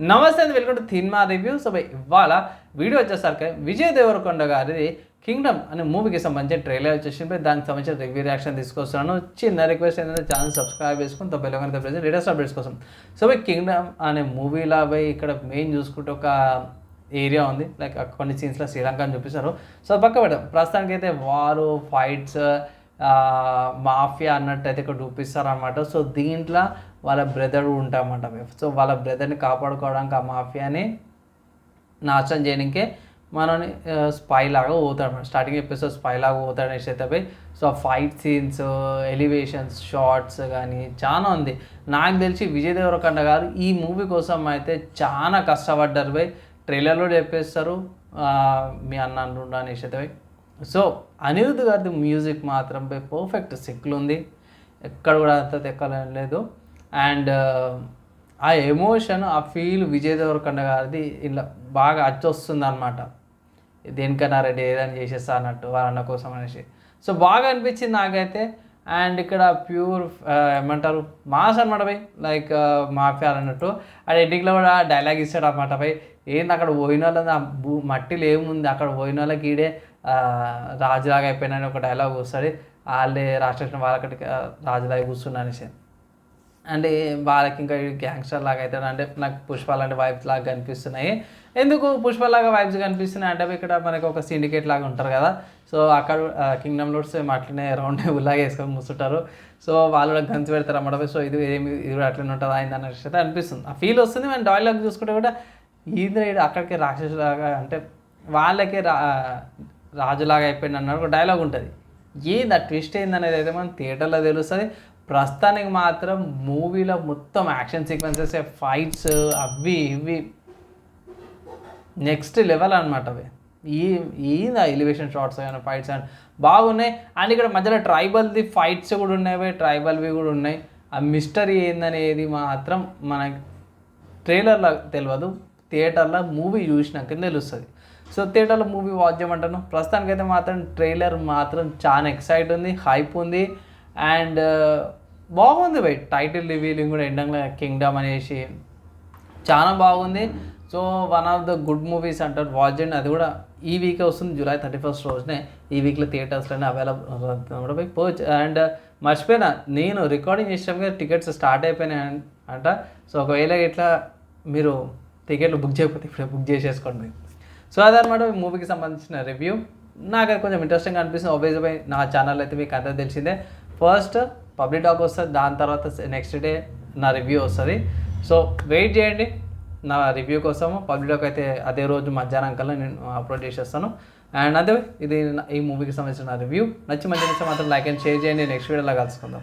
నమస్తే అండి welcome to cinema review. So ఇవాళ వీడియో వచ్చేసరికి విజయ్ దేవరకొండ గారిది కింగ్డమ్ అనే మూవీకి సంబంధించిన ట్రైలర్ వచ్చేసింది. దానికి సంబంధించిన రివ్యూ రియాక్షన్ తీసుకొస్తున్నాను. చిన్న రిక్వెస్ట్ ఏంటంటే ఛానల్ సబ్స్క్రైబ్ చేసుకుని తో బెల్ ఐకాన్ లేటెస్ట్ అప్డేట్స్ కోసం. సో బై కింగ్డమ్ అనే మూవీలో పోయి ఇక్కడ మెయిన్ చూసుకుంటే ఒక ఏరియా ఉంది. లైక్ కొన్ని సీన్స్లో శ్రీలంక అని చూపిస్తారు సో పక్క పెడదాం ప్రస్తుతానికి అయితే వారు ఫైట్స్ మాఫియా అన్నట్టు అయితే ఇక్కడ చూపిస్తారు అనమాట సో దీంట్లో వాళ్ళ బ్రదర్ ఉంటామన్నమాట. సో వాళ్ళ బ్రదర్ని కాపాడుకోవడానికి ఆ మాఫియాని నాశనం చేయడానికే మనని స్పై లాగా పోతాడు స్టార్టింగ్ ఎపిసోడ్ స్పై లాగా పోతాడు అనేసి పోయి so fight scenes elevations shorts కానీ చాలా ఉంది. నాకు తెలిసి విజయ్ దేవరకొండ గారు ఈ మూవీ కోసం అయితే చాలా కష్టపడ్డారు పోయి ట్రైలర్లో చెప్పేస్తారు మీ అన్న అంటుండ అనేసి పోయి. సో అనిరుద్ధ్ గారిది మ్యూజిక్ మాత్రం పర్ఫెక్ట్ సిక్లు ఉంది. ఎక్కడ కూడా అంత తెక్కలేదు అండ్ ఆ ఎమోషన్ ఆ ఫీల్ విజయ్ దేవరకొండ గారిది ఇలా బాగా అచ్చొస్తుంది అనమాట దేనికన్నా రెడీ ఏదైనా చేసేస్తా అన్నట్టు వాళ్ళ అన్న కోసం అనేసి. సో బాగా అనిపించింది నాకైతే. అండ్ ఇక్కడ ప్యూర్ ఏమంటారు మాస్ అనమాట భయ్. లైక్ మాఫియా అన్నట్టు. ఆ ఎడ్డింగ్లో కూడా డైలాగ్ ఇస్తాడు అనమాట భయ్. ఏంది అక్కడ పోయిన వాళ్ళది ఆ భూ మట్టిలో ఏముంది? అక్కడ పోయిన వాళ్ళకి ఈడే రాజులాగా అయిపోయినా ఒక డైలాగ్ వస్తుంది. వాళ్ళే రాష్ట్రం వాళ్ళకి రాజులాగా కూర్చున్నా అనేసి అంటే వాళ్ళకి ఇంకా గ్యాంగ్స్టర్ లాగా అవుతాడు అంటే నాకు పుష్ప లాంటి వైబ్స్ లాగా కనిపిస్తున్నాయి. ఎందుకు పుష్ప లాగా వైబ్స్ కనిపిస్తున్నాయి? అంటే ఇక్కడ మనకి ఒక సిండికేట్ లాగా ఉంటారు కదా. సో అక్కడ కింగ్డమ్ లోడ్స్ అట్లనే రౌండ్ టేబుల్ లాగా వేసుకొని కూర్చుంటారు. సో వాళ్ళు కూడా గన్స్ పెడతారు అన్నమాట. సో ఇది ఏమి ఇది కూడా అట్లనే ఉంటుందా అయింది అనేసి అనిపిస్తుంది. ఆ ఫీల్ వస్తుంది మనం డైలాగ్ చూసుకుంటే కూడా ఈద్ర అక్కడికి రాక్షసులాగా అంటే వాళ్ళకే రా రాజులాగా అయిపోయింది అన్నారు ఒక డైలాగ్ ఉంటుంది. ఏంది ఆ ట్విస్ట్ ఏందనేది అయితే మనం థియేటర్లో తెలుస్తుంది. ప్రస్తుతానికి మాత్రం మూవీలో మొత్తం యాక్షన్ సీక్వెన్సెస్ ఫైట్స్ అవి ఇవి నెక్స్ట్ లెవెల్ అనమాట అవి. ఈ ఈయన ఎలివేషన్ షార్ట్స్ కానీ ఫైట్స్ కానీ బాగున్నాయి. అండ్ ఇక్కడ మధ్యలో ట్రైబల్ది ఫైట్స్ కూడా ఉన్నాయి ట్రైబల్వి కూడా ఉన్నాయి. ఆ మిస్టరీ ఏందనేది మాత్రం మనకి ట్రైలర్లో తెలియదు థియేటర్లో మూవీ చూసినాక తెలుస్తుంది. సో థియేటర్లో మూవీ వాచ్ చేయమంటాను. ప్రస్తుతానికైతే మాత్రం ట్రైలర్ మాత్రం చాలా ఎక్సైట్ ఉంది హైప్ ఉంది. అండ్ uh, బాగుంది బై టైటిల్ రివీలింగ్ కూడా ఎండంగా కింగ్డమ్ అనేసి. చాలా బాగుంది. So one of the good movies అంటారు వాచ్ చేయండి. అది కూడా ఈ వీక్ వస్తుంది జూలై థర్టీ ఫస్ట్ రోజునే ఈ వీక్లో థియేటర్స్లోనే అవైలబుల్ కూడా పోయి పోవచ్చు. అండ్ మర్చిపోయినా నేను రికార్డింగ్ చేసినప్పుడు టికెట్స్ స్టార్ట్ అయిపోయినాయి అంట. సో ఒకవేళ ఇట్లా మీరు టికెట్లు బుక్ చేయకపోతే ఇప్పుడే బుక్ చేసేసుకోండి. సో అదనమాట మూవీకి సంబంధించిన రివ్యూ నాకు అది కొంచెం ఇంట్రెస్టింగ్ అనిపిస్తుంది. ఆబ్వియస్ బై నా ఛానల్ అయితే మీకు అంతా తెలిసిందే. ఫస్ట్ పబ్లిక్ టాక్ వస్తుంది దాని తర్వాత నెక్స్ట్ డే నా రివ్యూ వస్తుంది. సో వెయిట్ చేయండి. నా రివ్యూ కోసము పబ్లిక్ టాక్ అయితే అదే రోజు మధ్యాహ్నం కల్లా నేను అప్లోడ్ చేసేస్తాను. అండ్ అదే ఇది నా- ఈ మూవీకి సంబంధించిన రివ్యూ నచ్చి మంచి నచ్చి మాత్రం లైక్ అండ్ షేర్ చేయండి. నెక్స్ట్ వీడియోలో కలుసుకుందాం.